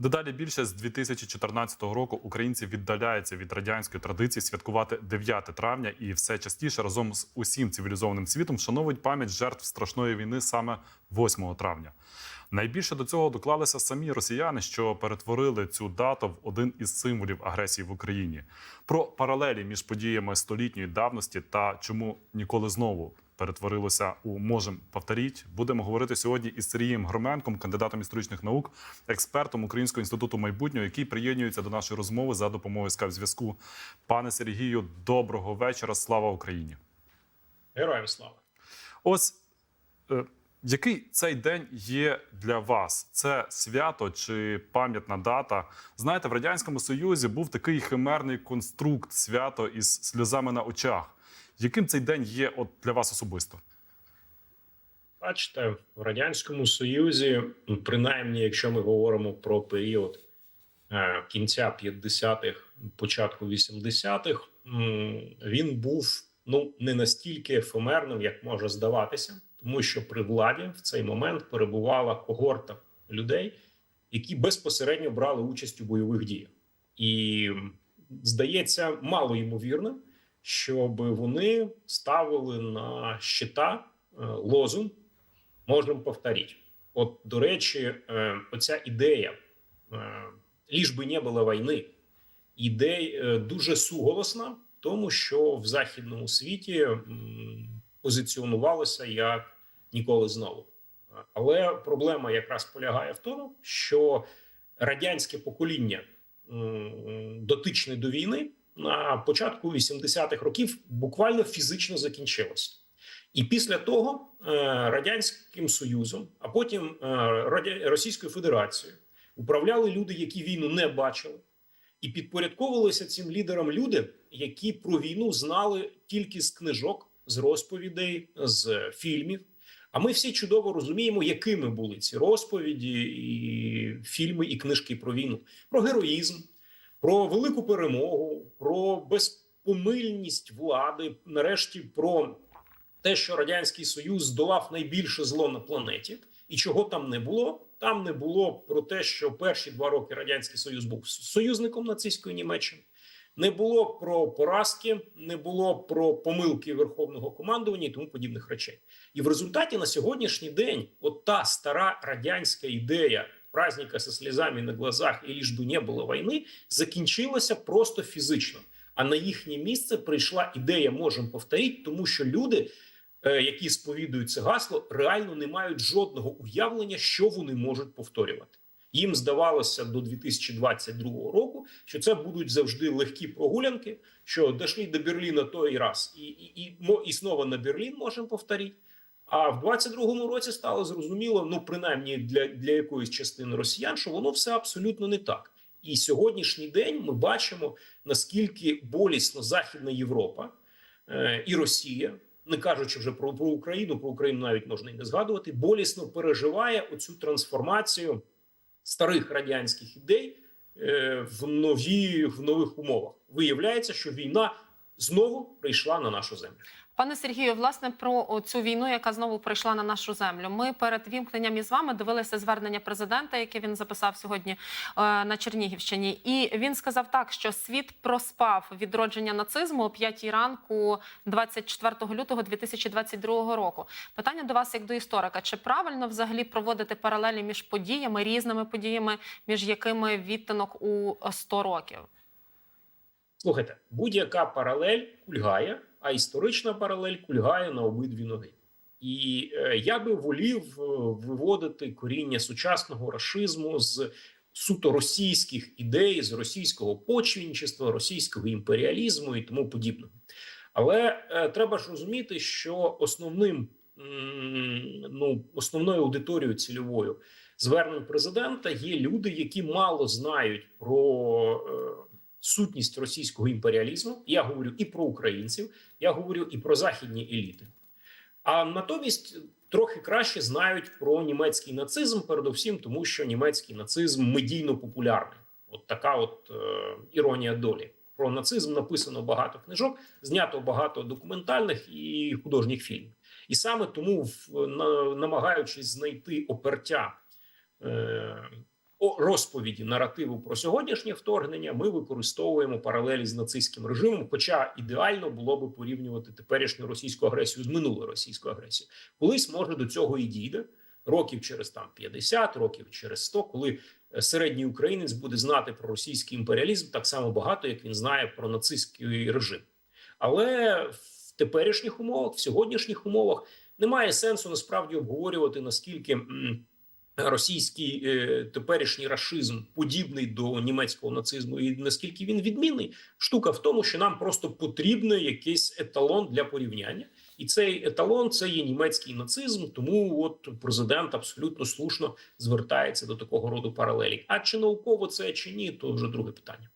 Дедалі більше з 2014 року українці віддаляються від радянської традиції святкувати 9 травня і все частіше разом з усім цивілізованим світом вшановують пам'ять жертв страшної війни саме 8 травня. Найбільше до цього доклалися самі росіяни, що перетворили цю дату в один із символів агресії в Україні. Про паралелі між подіями столітньої давності та чому ніколи знову перетворилося у можем повторіть. Будемо говорити сьогодні із Сергієм Громенком, кандидатом історичних наук, експертом Українського інституту майбутнього, який приєднується до нашої розмови за допомогою скайп-зв'язку. Пане Сергію, доброго вечора. Слава Україні! Героям слава! Ось е, який цей день є для вас? Це свято чи пам'ятна дата? Знаєте, в радянському союзі був такий химерний конструкт свято із сльозами на очах. Яким цей день є от для вас особисто? Бачите, в радянському союзі, ну, принаймні, якщо ми говоримо про період е, кінця 50-х, початку 80-х, він був ну не настільки ефемерним, як може здаватися, тому що при владі в цей момент перебувала когорта людей, які безпосередньо брали участь у бойових діях, і здається, мало ймовірним, щоб вони ставили на щита е, лозунг можемо повторити. От, до речі, е, оця ідея, е, ліж би не було війни, ідея дуже суголосна, тому що в західному світі м, позиціонувалося як ніколи знову. Але проблема якраз полягає в тому, що радянське покоління дотичне до війни на початку 80-х років буквально фізично закінчилося. І після того е, радянським союзом, а потім е, Російською Федерацією управляли люди, які війну не бачили, і підпорядковувалися цим лідерам люди, які про війну знали тільки з книжок, з розповідей, з фільмів. А ми всі чудово розуміємо, якими були ці розповіді, і фільми і книжки про війну, про героїзм, про велику перемогу, про безпомильність влади, нарешті про те, що радянський союз здолав найбільше зло на планеті, і чого там не було. Там не було про те, що перші два роки радянський союз був союзником нацистської Німеччини. Не було про поразки, не було про помилки верховного командування і тому подібних речей. І в результаті на сьогоднішній день, от та стара радянська ідея праздника зі слізами на глазах і ліж не було війни, закінчилася просто фізично. А на їхнє місце прийшла ідея можемо повторити, тому що люди, е, які сповідують це гасло, реально не мають жодного уявлення, що вони можуть повторювати. Їм здавалося до 2022 року, що це будуть завжди легкі прогулянки, що дійшли до Берліна той раз, і, і, і, і знову на Берлін можемо повторити. А в 22-му році стало зрозуміло, ну принаймні для, для якоїсь частини росіян, що воно все абсолютно не так. І сьогоднішній день ми бачимо, наскільки болісно Західна Європа е, і Росія, не кажучи вже про, про Україну, про Україну навіть можна і не згадувати, болісно переживає оцю трансформацію старих радянських ідей е, в нові в нових умовах. Виявляється, що війна знову прийшла на нашу землю. Пане Сергію, власне, про цю війну, яка знову прийшла на нашу землю. Ми перед вімкненням із вами дивилися звернення президента, яке він записав сьогодні е, на Чернігівщині. І він сказав так, що світ проспав відродження нацизму о 5 ранку, 24 лютого 2022 року. Питання до вас, як до історика: чи правильно взагалі проводити паралелі між подіями, різними подіями, між якими відтинок у 100 років? Слухайте, будь-яка паралель кульгає, а історична паралель кульгає на обидві ноги. І е, я би волів е, виводити коріння сучасного рашизму з суто російських ідей, з російського почвінчества, російського імперіалізму і тому подібного. Але е, треба ж розуміти, що основним ну, основною аудиторією цільовою звернень президента є люди, які мало знають про. Сутність російського імперіалізму. Я говорю і про українців, я говорю і про західні еліти. А натомість трохи краще знають про німецький нацизм, передусім, тому що німецький нацизм медійно популярний. От така от е, іронія долі. Про нацизм написано багато книжок, знято багато документальних і художніх фільмів. І саме тому, в, на, намагаючись знайти опертя е, розповіді наративу про сьогоднішнє вторгнення ми використовуємо паралелі з нацистським режимом. Хоча ідеально було би порівнювати теперішню російську агресію з минулою російською агресією. Колись може до цього і дійде років через там 50, років через 100, коли е, середній українець буде знати про російський імперіалізм так само багато, як він знає про нацистський режим. Але в теперішніх умовах, в сьогоднішніх умовах, немає сенсу насправді обговорювати наскільки. Російський е, теперішній рашизм подібний до німецького нацизму, і наскільки він відмінний, штука в тому, що нам просто потрібен якийсь еталон для порівняння, і цей еталон це є німецький нацизм. Тому от президент абсолютно слушно звертається до такого роду паралелі. А чи науково це чи ні, то вже друге питання.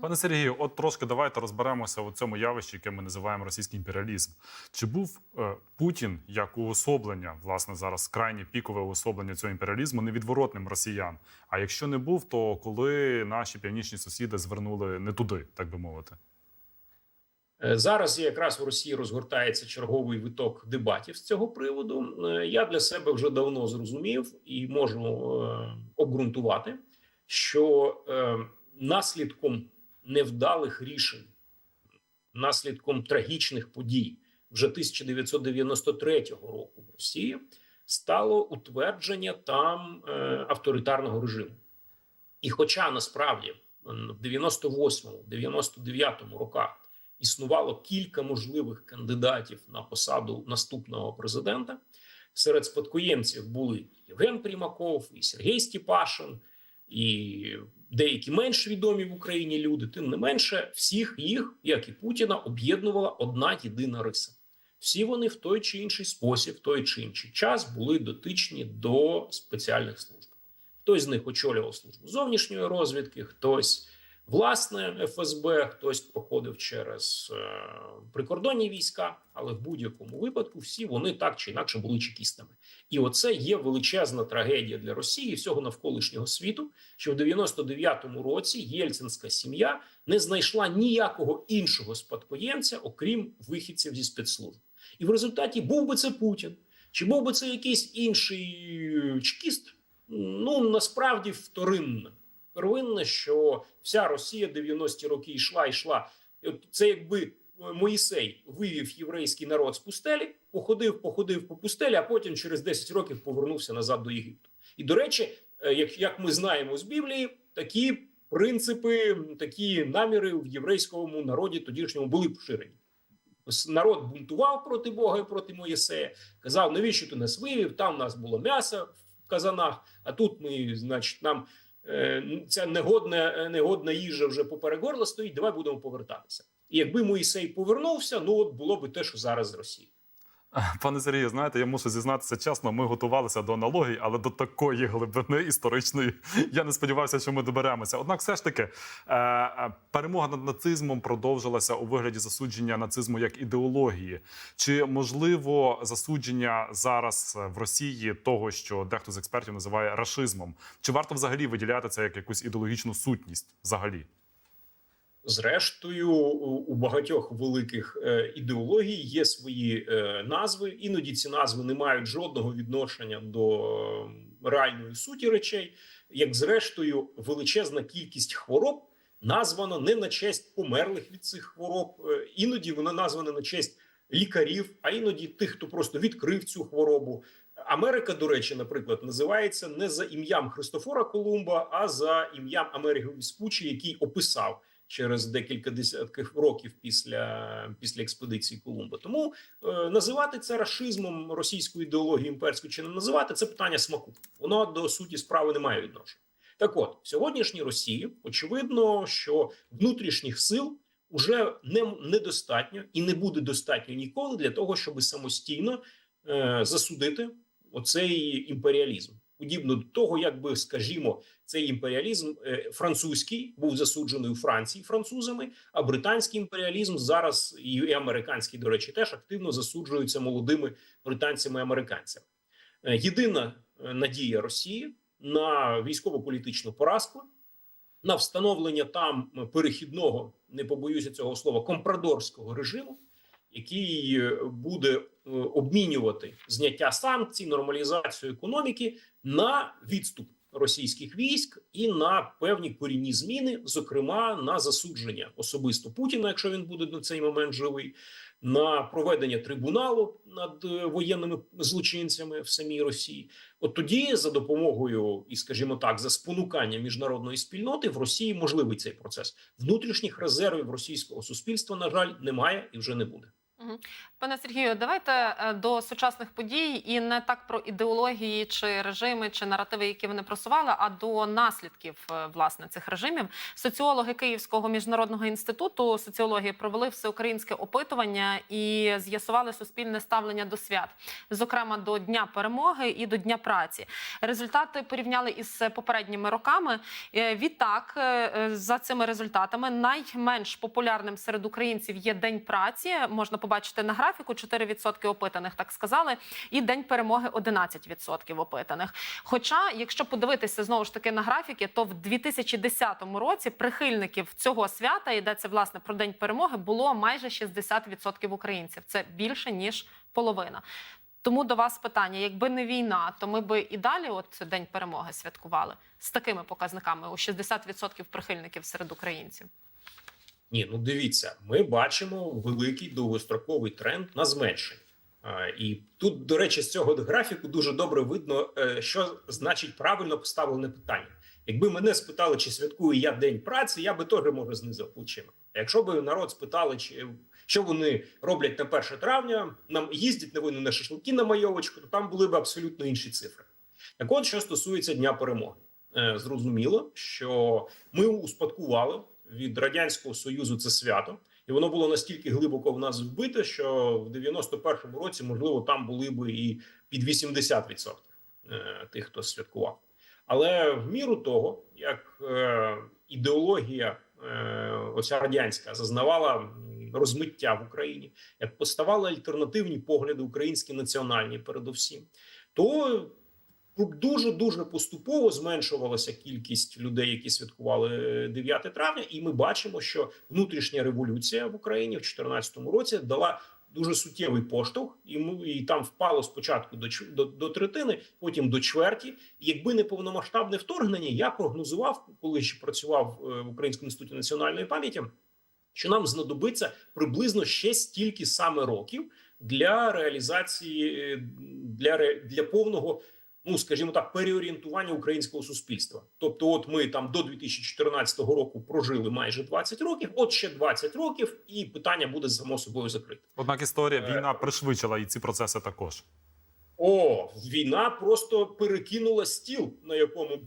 Пане Сергію, от трошки давайте розберемося у цьому явищі, яке ми називаємо російський імперіалізм. Чи був е, Путін як уособлення, власне, зараз крайнє пікове уособлення цього імперіалізму невідворотним росіян? А якщо не був, то коли наші північні сусіди звернули не туди, так би мовити? Е, Зараз якраз в Росії розгортається черговий виток дебатів з цього приводу. Е, Я для себе вже давно зрозумів і можу е, обґрунтувати, що е, наслідком невдалих рішень, наслідком трагічних подій вже 1993 року в Росії стало утвердження там е, авторитарного режиму. І хоча насправді в 98-му, 99-му роках існувало кілька можливих кандидатів на посаду наступного президента. Серед спадкоємців були Євген Примаков, і Сергій Степашин, і деякі менш відомі в Україні люди. Тим не менше, всіх їх, як і Путіна, об'єднувала одна єдина риса. Всі вони в той чи інший спосіб, в той чи інший час були дотичні до спеціальних служб. Хтось з них очолював службу зовнішньої розвідки, хтось власне ФСБ, хтось проходив через е, прикордонні війська, але в будь-якому випадку всі вони так чи інакше були чекістами. І оце є величезна трагедія для Росії і всього навколишнього світу, що в 99-му році єльцинська сім'я не знайшла ніякого іншого спадкоємця, окрім вихідців зі спецслужб. І в результаті був би це Путін, чи був би це якийсь інший чекіст, ну насправді вторинне. Первинне, що вся Росія 90-ті роки йшла, йшла. Це якби Моїсей вивів єврейський народ з пустелі, походив, походив по пустелі, а потім через 10 років повернувся назад до Єгипту. І до речі, е, як, як ми знаємо з Біблії, такі принципи, такі наміри в єврейському народі тодішньому були поширені. Народ бунтував проти Бога і проти Моїсея, казав, навіщо ти нас вивів? Там у нас було м'ясо в казанах, а тут ми, значить, нам е, ця негодна, е, негодна їжа вже поперек горла стоїть. Давай будемо повертатися. І якби Моїсей повернувся, ну от було би те, що зараз Росії. Пане Сергію, знаєте, я мушу зізнатися чесно, ми готувалися до аналогій, але до такої глибини історичної я не сподівався, що ми доберемося. Однак, все ж таки, е, е, перемога над нацизмом продовжилася у вигляді засудження нацизму як ідеології. Чи можливо засудження зараз в Росії того, що дехто з експертів називає рашизмом? Чи варто взагалі виділяти це як якусь ідеологічну сутність? Взагалі? Зрештою, у багатьох великих е, ідеологій є свої е, назви. Іноді ці назви не мають жодного відношення до реальної суті речей. Як зрештою, величезна кількість хвороб названа не на честь померлих від цих хвороб, е, іноді вона названа на честь лікарів, а іноді тих, хто просто відкрив цю хворобу. Америка, до речі, наприклад, називається не за ім'ям Христофора Колумба, а за ім'ям Америки Веспуччі, який описав через декілька десятків років після, після експедиції Колумба. Тому е, називати це рашизмом російської ідеології імперської чи не називати це питання смаку. Воно до суті справи не має відношення. Так от в сьогоднішній Росії очевидно, що внутрішніх сил уже не, недостатньо і не буде достатньо ніколи для того, щоб самостійно е, засудити оцей імперіалізм. Подібно до того, якби, скажімо, цей імперіалізм е, французький був засуджений у Франції французами, а британський імперіалізм зараз і, американський, до речі, теж активно засуджуються молодими британцями і американцями. Е, Єдина е, надія Росії на військово-політичну поразку, на встановлення там перехідного, не побоюся цього слова, компрадорського режиму, який буде обмінювати зняття санкцій, нормалізацію економіки на відступ російських військ і на певні корінні зміни, зокрема на засудження особисто Путіна, якщо він буде на цей момент живий, на проведення трибуналу над е, воєнними злочинцями в самій Росії. От тоді, за допомогою і, скажімо так, за спонукання міжнародної спільноти в Росії можливий цей процес. Внутрішніх резервів російського суспільства, на жаль, немає і вже не буде. Пане Сергію, давайте е, до сучасних подій і не так про ідеології чи режими чи наративи, які вони просували, а до наслідків е, власне цих режимів. Соціологи Київського міжнародного інституту соціології провели всеукраїнське опитування і з'ясували суспільне ставлення до свят, зокрема до Дня перемоги і до Дня праці. Результати порівняли із попередніми роками. Е, Відтак, е, е, за цими результатами, найменш популярним серед українців є День праці. Можна побачити на графіку 4% опитаних, так сказали, і День перемоги 11% опитаних. Хоча, якщо подивитися знову ж таки на графіки, то в 2010 році прихильників цього свята йдеться власне про День перемоги було майже 60% українців. Це більше ніж половина. Тому до вас питання: якби не війна, то ми би і далі, от День перемоги, святкували з такими показниками у 60% прихильників серед українців. Ні, ну дивіться, ми бачимо великий довгостроковий тренд на зменшення. І тут, до речі, з цього графіку дуже добре видно, е, що значить правильно поставлене питання. Якби мене спитали, чи святкую я день праці, я би теж може знизив плечима. Якщо б народ спитали, чи що вони роблять на 1 травня, нам їздять на вони на шашлики на майовочку, то там були б абсолютно інші цифри. Так от, що стосується Дня перемоги, Е, зрозуміло, що ми успадкували від радянського союзу це свято, і воно було настільки глибоко в нас вбите, що в 91-му році, можливо, там були би і під 80% е, тих, хто святкував. Але в міру того, як е, ідеологія, е, оця радянська, зазнавала розмиття в Україні, як поставали альтернативні погляди, українські національні, передусім, то дуже дуже поступово зменшувалася кількість людей, які святкували е, 9 травня, і ми бачимо, що внутрішня революція в Україні в 2014 році дала дуже суттєвий поштовх, і ми і там впало спочатку до до, до третини, потім до чверті. Якби не повномасштабне вторгнення, я прогнозував, коли ще працював е, в Українському інституті національної пам'яті, що нам знадобиться приблизно ще стільки саме років для реалізації е, для, для повного. Ну, скажімо так, переорієнтування українського суспільства. Тобто, от ми там до 2014 року прожили майже 20 років, от ще 20 років, і питання буде само собою закрите. Однак історія Е, війна пришвидшила і ці процеси також. О, війна просто перекинула стіл, на якому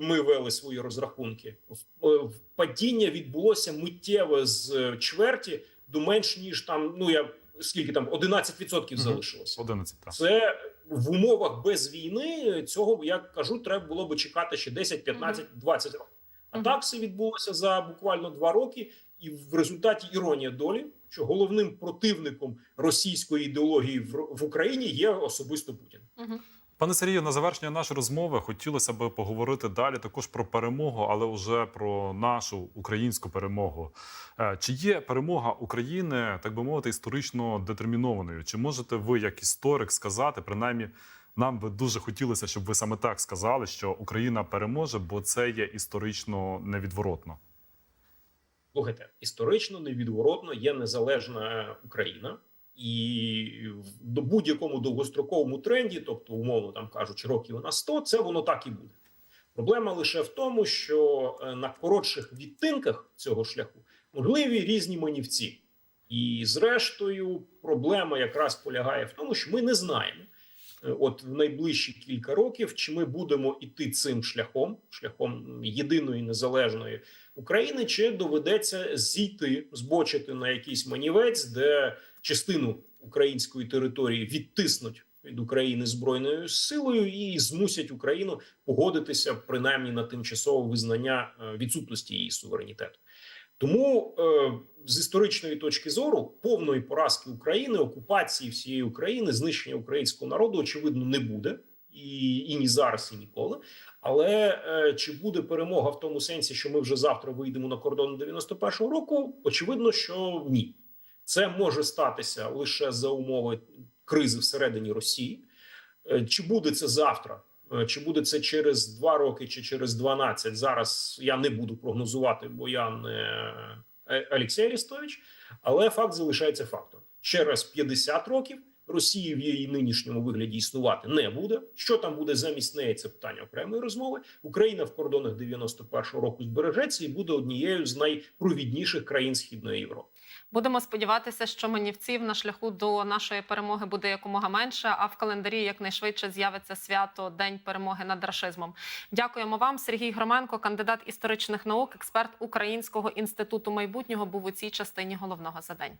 ми вели свої розрахунки. Е, Падіння відбулося миттєво з е, чверті до менш ніж там. Ну я скільки там 11% Мгм. залишилося. 11, так. Це в умовах без війни цього я кажу, треба було би чекати ще 10, 15, 20 років. А так все відбулося за буквально два роки, і в результаті іронія долі, що головним противником російської ідеології в, в Україні є особисто Путін. Пане Сергію, на завершення нашої розмови хотілося б поговорити далі також про перемогу, але вже про нашу українську перемогу. Е, Чи є перемога України, так би мовити, історично детермінованою? Чи можете ви, як історик, сказати, принаймні, нам би дуже хотілося, щоб ви саме так сказали, що Україна переможе, бо це є історично невідворотно. Слухайте, історично невідворотно є незалежна Україна, і до будь-якому довгостроковому тренді, тобто, умовно там кажучи, років на 100, це воно так і буде. Проблема лише в тому, що е, на коротших відтинках цього шляху можливі різні манівці. І зрештою, проблема якраз полягає в тому, що ми не знаємо. е, От в найближчі кілька років, чи ми будемо іти цим шляхом, шляхом єдиної незалежної України, чи доведеться зійти, збочити на якийсь манівець, де частину української території відтиснуть від України збройною силою і змусять Україну погодитися принаймні на тимчасове визнання е, відсутності її суверенітету. Тому е, з історичної точки зору повної поразки України, окупації всієї України, знищення українського народу очевидно не буде і, і ні зараз, і ніколи. Але е, чи буде перемога в тому сенсі, що ми вже завтра вийдемо на кордон 91-го року? Очевидно, що ні. Це може статися лише за умови кризи всередині Росії. Е, Чи буде це завтра? Е, Чи буде це через два роки, чи через 12, Зараз я не буду прогнозувати, бо я не е, Олексій Арістович, Але факт залишається фактом: через 50 років Росії в її нинішньому вигляді існувати не буде. Що там буде замість неї? Це питання окремої розмови. Україна в кордонах 91-го року збережеться і буде однією з найпровідніших країн Східної Європи. Будемо сподіватися, що манівців на шляху до нашої перемоги буде якомога менше. А в календарі якнайшвидше з'явиться свято День перемоги над рашизмом. Дякуємо вам, Сергій Громенко, кандидат історичних наук, експерт Українського інституту майбутнього, був у цій частині головного за день.